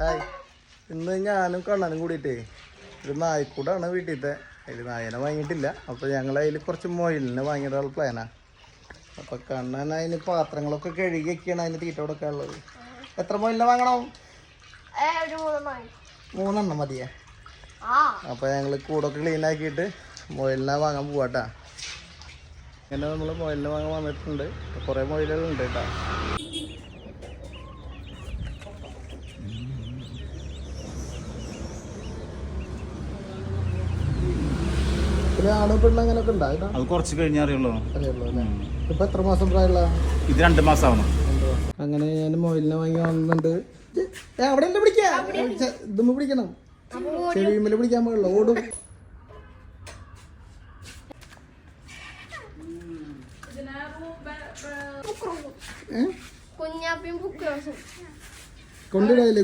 Hi. ഇന്ന് ഞാനും കണ്ണനും കൂടിയിട്ടേ ഒരു നായ്ക്കൂടാണ് വീട്ടിലത്തെ. അതിൽ നായനെ വാങ്ങിയിട്ടില്ല. അപ്പോൾ ഞങ്ങൾ അതിൽ കുറച്ച് മൊയിലിനെ വാങ്ങിയിട്ടുള്ള പ്ലാനാ അപ്പോൾ കണ്ണൻ അതിന് പാത്രങ്ങളൊക്കെ കഴുകി വെക്കുകയാണ് അതിന് തീറ്റ കൊടുക്കാനുള്ളത്. എത്ര മൊയിലിനെ വാങ്ങണം? മൂന്നെണ്ണം മതിയേ? അപ്പോൾ ഞങ്ങൾ കൂടൊക്കെ ക്ലീൻ ആക്കിയിട്ട് മൊയിലിനെ വാങ്ങാൻ പോവാട്ടാ. ഇങ്ങനെ നമ്മൾ മൊയിലിനെ വാങ്ങാൻ വന്നിട്ടുണ്ട്. കുറേ മൊയിലുകളുണ്ട് കേട്ടോ. പിന്നെ ആണ് പെണ്ണ് അങ്ങനെയൊക്കെ ഉണ്ടായിട്ടാ അത് കുറച്ച് കഴിഞ്ഞേ അറിയുള്ളൂ. അറിയുള്ളൂ അല്ലേ? ഇപ്പൊ എത്ര മാസം പ്രായമുള്ള? ഇത് രണ്ട് മാസം ആവണം അങ്ങനെ ഞാൻ മൊബൈലിനെ വാങ്ങി വന്നിട്ടുണ്ട്. അവിടെ അല്ലേ പിടിക്കാ. ഇതുമ്പോ പിടിക്കണം. ചെവിമല പിടിക്കാൻ പാടില്ല ഓടും. കുഞ്ഞാപ്പിയും കൊണ്ടിടയില്ലേ